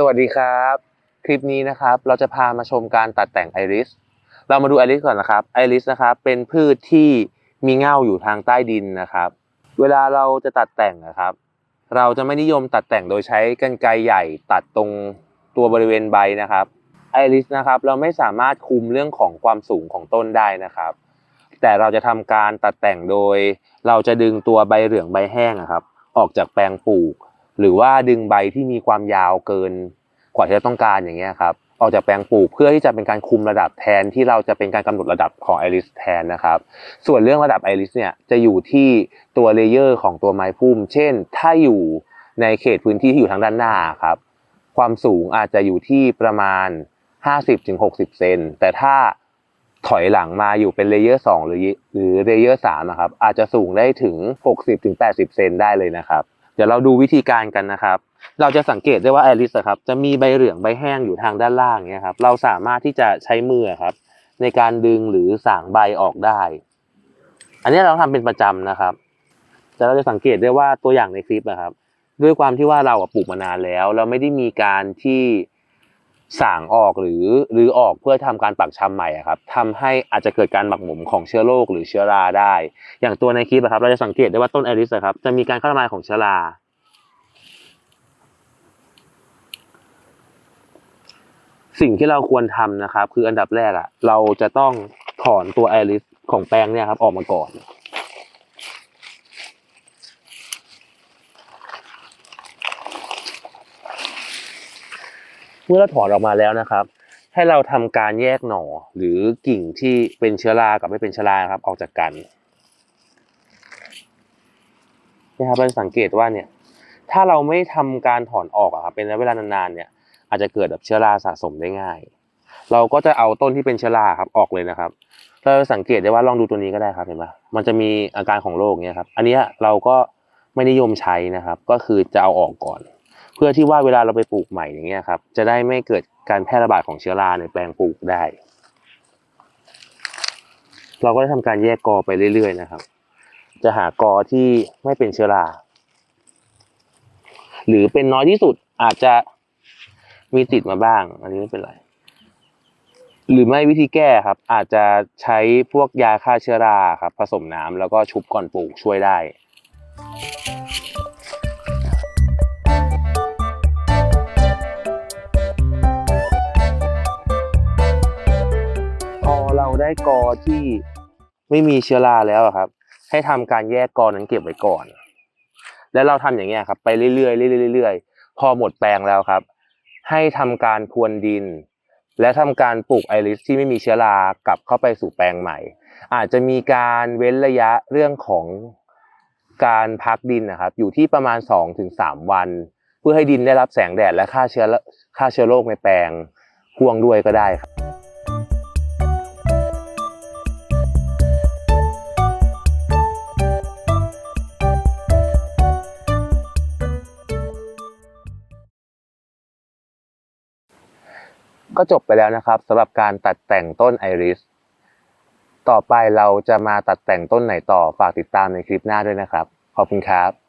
สวัสดีครับ คลิปนี้นะครับ เราจะพามาชมการตัดแต่งไอริส เรามาดูไอริสก่อนนะครับ ไอริสนะครับ เป็นพืชที่มีเง่าอยู่ทางใต้ดินนะครับ เวลาเราจะตัดแต่งนะครับ เราจะไม่นิยมตัดแต่งโดยใช้กรรไกรใหญ่ตัดตรงตัวบริเวณใบนะครับ ไอริสนะครับ เราไม่สามารถคุมเรื่องของความสูงของต้นได้นะครับ แต่เราจะทำการตัดแต่งโดย เราจะดึงตัวใบเหลืองใบแห้งอะครับ ออกจากแปลงปลูก หรือว่าดึงใบที่มีความยาวเกินกว่าที่เราต้องการอย่างเงี้ยครับออกจากแปลงปลูกเพื่อที่จะเป็นการคุมระดับแทนที่เราจะเป็นการกำหนดระดับของไอริสแทนนะครับ ส่วนเรื่องระดับไอริสเนี่ยจะอยู่ที่ตัวเลเยอร์ของตัวไม้พุ่ม เช่น ถ้าอยู่ในเขตพื้นที่ที่อยู่ทางด้านหน้าครับ ความสูงอาจจะอยู่ที่ประมาณ 50-60 เซนแต่ถ้าถอยหลังมาอยู่เป็นเลเยอร์2หรือหรือเลเยอร์3นะครับอาจจะสูงได้ถึง 60-80 เซนได้เลยนะครับ เดี๋ยวเราดูวิธีการกันนะครับ เราจะสังเกตได้ว่าไอริสครับจะมีใบเหลืองใบแห้งอยู่ทางด้านล่างเนี่ยครับ เราสามารถที่จะใช้มือครับ ในการดึงหรือสางใบออกได้ อันนี้เราทำเป็นประจำนะครับ แต่เราจะสังเกตได้ว่าตัวอย่างในคลิปนะครับ ด้วยความที่ว่าเราปลูกมานานแล้ว เราไม่ได้มีการที่ สางออกหรือหรือออกเพื่อทำการปักชำใหม่ครับทำให้อาจจะเกิดการหมักหมมของเชื้อโรคหรือเชื้อราได้ อย่างตัวในคลิปอะครับ เราจะสังเกตได้ว่าต้นไอริสครับจะมีการเข้ามาของเชื้อราสิ่งที่เราควรทำนะครับ คืออันดับแรกอะเราจะต้องถอนตัวไอริสของแปลงเนี่ยครับออกมาก่อน เมื่อเราถอนออกมาแล้วนะครับ ให้เราทำการแยกหน่อหรือกิ่งที่เป็นเชื้อรากับไม่เป็นเชื้อราครับ ออกจากกันนะครับเราจะสังเกตว่าเนี่ย ถ้าเราไม่ทำการถอนออกอะครับเป็นระยะเวลานานๆเนี่ย อาจจะเกิดแบบเชื้อราสะสมได้ง่าย เราก็จะเอาต้นที่เป็นเชื้อราครับออกเลยนะครับเราสังเกตได้ว่าลองดูตัวนี้ก็ได้ครับเห็นปะมันจะมีอาการของโรคเนี่ยครับ อันนี้เราก็ไม่นิยมใช้นะครับ ก็คือจะเอาออกก่อน เพื่อที่ว่าเวลาเราไปปลูกใหม่อย่างเงี้ยครับจะได้ไม่เกิดการแพร่ระบาดของเชื้อราในแปลงปลูกได้ เราก็จะทำการแยกกอไปเรื่อยๆนะครับ จะหากอที่ไม่เป็นเชื้อรา หรือเป็นน้อยที่สุดอาจจะมีติดมาบ้าง อันนี้ไม่เป็นไร หรือไม่วิธีแก้ครับ อาจจะใช้พวกยาฆ่าเชื้อราครับ ผสมน้ำแล้วก็ชุบก่อนปลูกช่วยได้ ได้กอที่ไม่มีเชื้อราแล้วครับ ให้ทำการแยกกอนั้นเก็บไว้ก่อน แล้วเราทำอย่างเงี้ยครับ ไปเรื่อยๆเรื่อยๆเรื่อยๆพอหมดแปลงแล้วครับ ให้ทำการพรวนดิน และทำการปลูกไอริสที่ไม่มีเชื้อรากลับเข้าไปสู่แปลงใหม่ อาจจะมีการเว้นระยะเรื่องของการพักดินนะครับ อยู่ที่ประมาณ 2-3 วัน เพื่อให้ดินได้รับแสงแดดและฆ่าเชื้อฆ่าเชื้อโรคในแปลงพ่วงด้วยก็ได้ครับ ก็จบไปแล้วนะครับสำหรับการตัดแต่งต้นไอริส ต่อไปเราจะมาตัดแต่งต้นไหนต่อฝากติดตามในคลิปหน้าด้วยนะครับ ขอบคุณครับ